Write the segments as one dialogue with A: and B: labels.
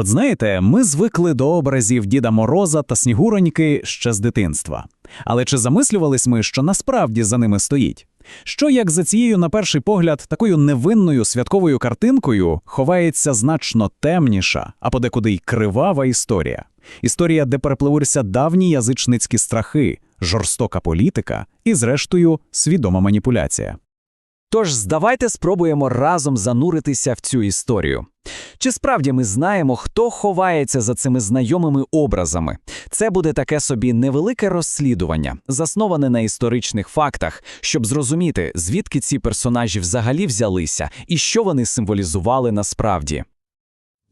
A: От знаєте, ми звикли до образів Діда Мороза та Снігуроньки ще з дитинства. Але чи замислювались ми, що насправді за ними стоїть? Що як за цією, на перший погляд, такою невинною святковою картинкою ховається значно темніша, а подекуди й кривава історія? Історія, де перепливуться давні язичницькі страхи, жорстока політика і, зрештою, свідома маніпуляція.
B: Тож давайте спробуємо разом зануритися в цю історію. Чи справді ми знаємо, хто ховається за цими знайомими образами? Це буде таке собі невелике розслідування, засноване на історичних фактах, щоб зрозуміти, звідки ці персонажі взагалі взялися і що вони символізували насправді.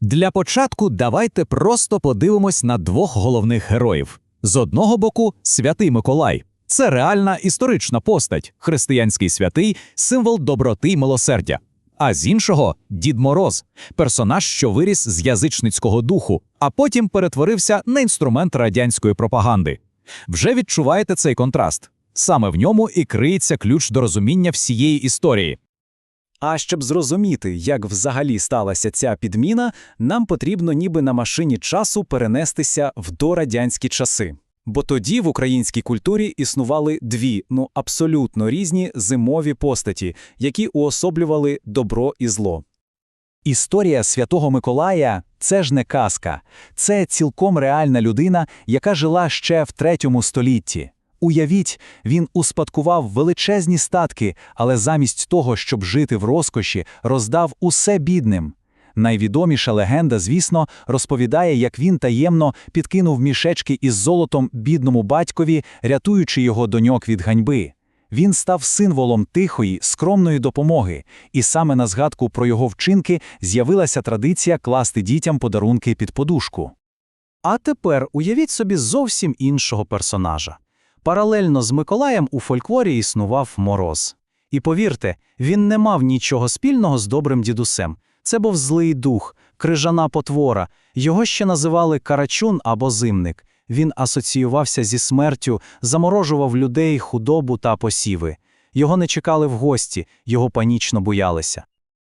A: Для початку давайте просто подивимось на двох головних героїв. З одного боку, святий Миколай. Це реальна історична постать, християнський святий, символ доброти й милосердя. А з іншого Дід Мороз, персонаж, що виріс з язичницького духу, а потім перетворився на інструмент радянської пропаганди. Вже відчуваєте цей контраст. Саме в ньому і криється ключ до розуміння всієї історії.
B: А щоб зрозуміти, як взагалі сталася ця підміна, нам потрібно ніби на машині часу перенестися в дорадянські часи. Бо тоді в українській культурі існували дві, ну абсолютно різні зимові постаті, які уособлювали добро і зло. Історія святого Миколая це ж не казка, це цілком реальна людина, яка жила ще в третьому столітті. Уявіть, він успадкував величезні статки, але замість того, щоб жити в розкоші, роздав усе бідним. Найвідоміша легенда, звісно, розповідає, як він таємно підкинув мішечки із золотом бідному батькові, рятуючи його доньок від ганьби. Він став символом тихої, скромної допомоги, і саме на згадку про його вчинки з'явилася традиція класти дітям подарунки під подушку. А тепер уявіть собі зовсім іншого персонажа. Паралельно з Миколаєм у фольклорі існував мороз. І повірте, він не мав нічого спільного з добрим дідусем. Це був злий дух, крижана потвора. Його ще називали карачун або зимник. Він асоціювався зі смертю, заморожував людей, худобу та посіви. Його не чекали в гості, його панічно боялися.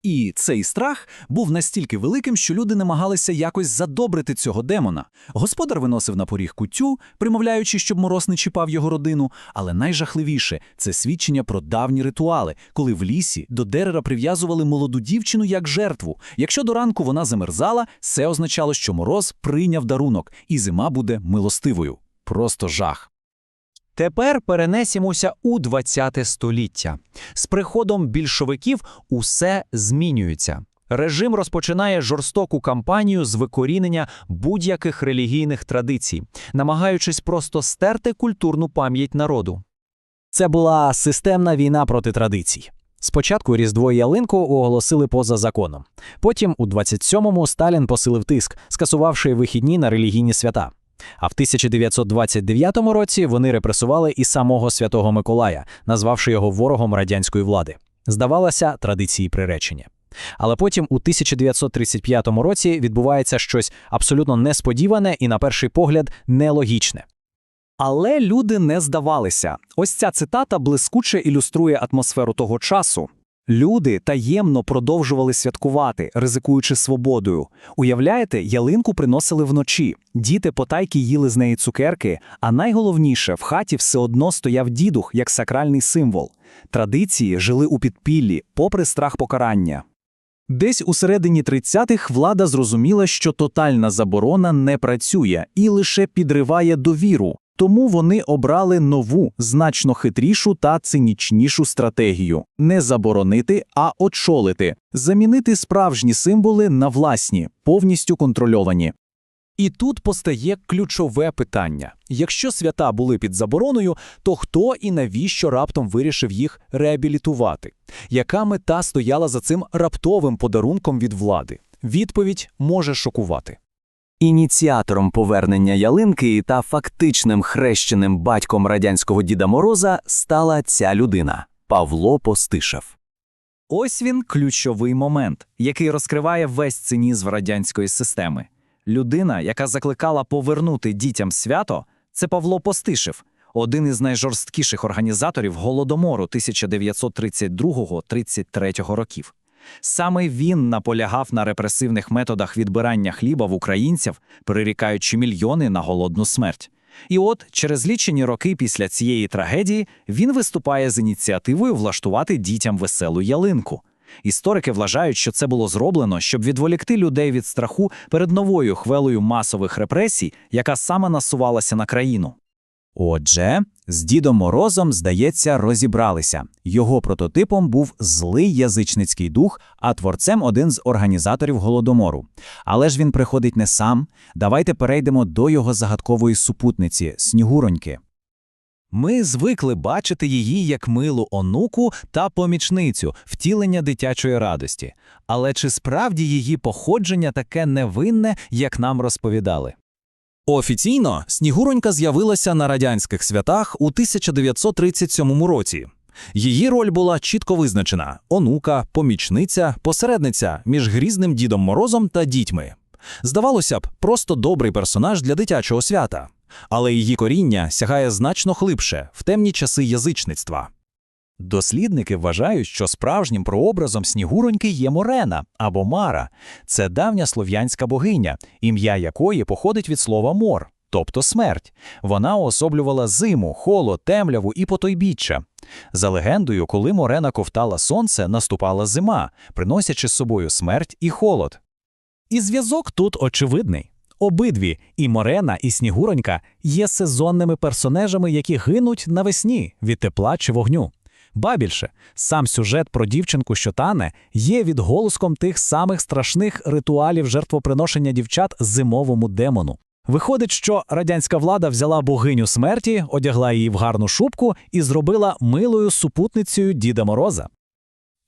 C: І цей страх був настільки великим, що люди намагалися якось задобрити цього демона. Господар виносив на поріг кутю, примовляючи, щоб мороз не чіпав його родину. Але найжахливіше це свідчення про давні ритуали, коли в лісі до дерева прив'язували молоду дівчину як жертву. Якщо до ранку вона замерзала, це означало, що мороз прийняв дарунок, і зима буде милостивою. Просто жах.
B: Тепер перенесімося у 20 століття. З приходом більшовиків усе змінюється. Режим розпочинає жорстоку кампанію з викорінення будь-яких релігійних традицій, намагаючись просто стерти культурну пам'ять народу.
A: Це була системна війна проти традицій. Спочатку Різдво і ялинку оголосили поза законом. Потім, у 27-му, Сталін посилив тиск, скасувавши вихідні на релігійні свята. А в 1929 році вони репресували і самого святого Миколая, назвавши його ворогом радянської влади. Здавалося, традиції приречення. Але потім, у 1935 році, відбувається щось абсолютно несподіване і, на перший погляд, нелогічне.
B: Але люди не здавалися. Ось ця цитата блискуче ілюструє атмосферу того часу. Люди таємно продовжували святкувати, ризикуючи свободою. Уявляєте, ялинку приносили вночі, діти потайки їли з неї цукерки, а найголовніше, в хаті все одно стояв дідух як сакральний символ. Традиції жили у підпіллі, попри страх покарання. Десь у середині 30-х влада зрозуміла, що тотальна заборона не працює і лише підриває довіру. Тому вони обрали нову, значно хитрішу та цинічнішу стратегію не заборонити, а очолити, замінити справжні символи на власні, повністю контрольовані. І тут постає ключове питання: якщо свята були під забороною, то хто і навіщо раптом вирішив їх реабілітувати? Яка мета стояла за цим раптовим подарунком від влади? Відповідь може шокувати.
D: Ініціатором повернення ялинки та фактичним хрещеним батьком радянського Діда Мороза стала ця людина Павло Постишев.
B: Ось він ключовий момент, який розкриває весь цинізм радянської системи. Людина, яка закликала повернути дітям свято, це Павло Постишев, один із найжорсткіших організаторів голодомору 1932-33 років. Саме він наполягав на репресивних методах відбирання хліба в українців, прирікаючи мільйони на голодну смерть. І от через лічені роки після цієї трагедії він виступає з ініціативою влаштувати дітям веселу ялинку. Історики вважають, що це було зроблено, щоб відволікти людей від страху перед новою хвилею масових репресій, яка саме насувалася на країну.
C: Отже, з Дідом Морозом, здається, розібралися. Його прототипом був злий язичницький дух, а творцем один з організаторів Голодомору. Але ж він приходить не сам. Давайте перейдемо до його загадкової супутниці Снігуроньки.
B: Ми звикли бачити її як милу онуку та помічницю, втілення дитячої радості. Але чи справді її походження таке невинне, як нам розповідали? Офіційно Снігуронька з'явилася на радянських святах у 1937 році. Її роль була чітко визначена: онука, помічниця, посередниця між грізним Дідом Морозом та дітьми. Здавалося б, просто добрий персонаж для дитячого свята. Але її коріння сягає значно глибше в темні часи язичництва. Дослідники вважають, що справжнім прообразом Снігуроньки є Морена або Мара. Це давня слов'янська богиня, ім'я якої походить від слова мор, тобто смерть. Вона уособлювала зиму, холод, темряву і потойбіччя. За легендою, коли Морена ковтала сонце, наступала зима, приносячи з собою смерть і холод. І зв'язок тут очевидний. Обидві, і Морена, і Снігуронька, є сезонними персонажами, які гинуть навесні від тепла чи вогню. Ба більше, сам сюжет про дівчинку, що тане, є відголоском тих самих страшних ритуалів жертвоприношення дівчат зимовому демону. Виходить, що радянська влада взяла богиню смерті, одягла її в гарну шубку і зробила милою супутницею Діда Мороза.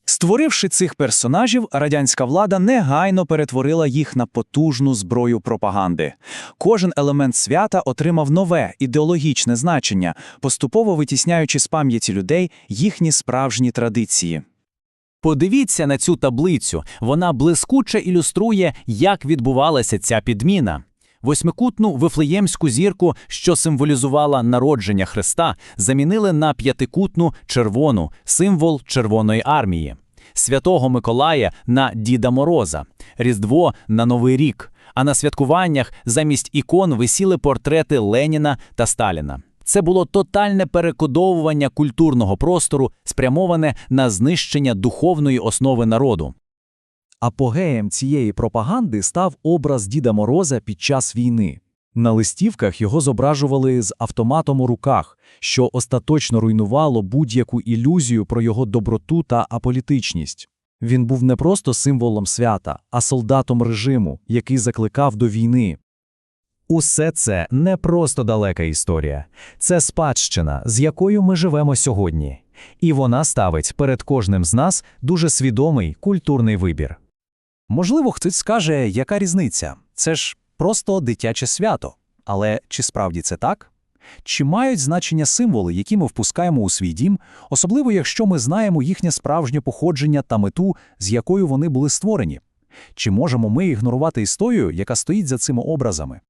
C: Створивши цих персонажів, радянська влада негайно перетворила їх на потужну зброю пропаганди. Кожен елемент свята отримав нове ідеологічне значення, поступово витісняючи з пам'яті людей їхні справжні традиції.
A: Подивіться на цю таблицю. Вона блискуче ілюструє, як відбувалася ця підміна. Восьмикутну вифлеємську зірку, що символізувала народження Христа, замінили на п'ятикутну червону, символ Червоної армії, святого Миколая на Діда Мороза, Різдво на Новий рік. А на святкуваннях замість ікон висіли портрети Леніна та Сталіна. Це було тотальне перекодовування культурного простору, спрямоване на знищення духовної основи народу.
C: Апогеєм цієї пропаганди став образ Діда Мороза під час війни. На листівках його зображували з автоматом у руках, що остаточно руйнувало будь-яку ілюзію про його доброту та аполітичність. Він був не просто символом свята, а солдатом режиму, який закликав до війни.
A: Усе це не просто далека історія, це спадщина, з якою ми живемо сьогодні. І вона ставить перед кожним з нас дуже свідомий культурний вибір.
B: Можливо, хтось скаже, яка різниця? Це ж просто дитяче свято. Але чи справді це так? Чи мають значення символи, які ми впускаємо у свій дім, особливо якщо ми знаємо їхнє справжнє походження та мету, з якою вони були створені? Чи можемо ми ігнорувати історію, яка стоїть за цими образами?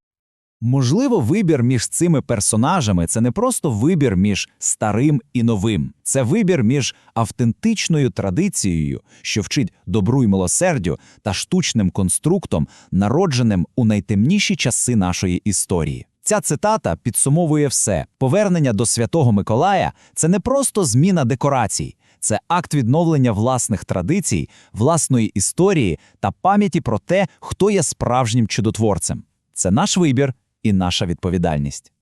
C: Можливо, вибір між цими персонажами це не просто вибір між старим і новим, це вибір між автентичною традицією, що вчить добру й милосердю, та штучним конструктом, народженим у найтемніші часи нашої історії. Ця цитата підсумовує все: повернення до Святого Миколая це не просто зміна декорацій, це акт відновлення власних традицій, власної історії та пам'яті про те, хто є справжнім чудотворцем. Це наш вибір і наша відповідальність.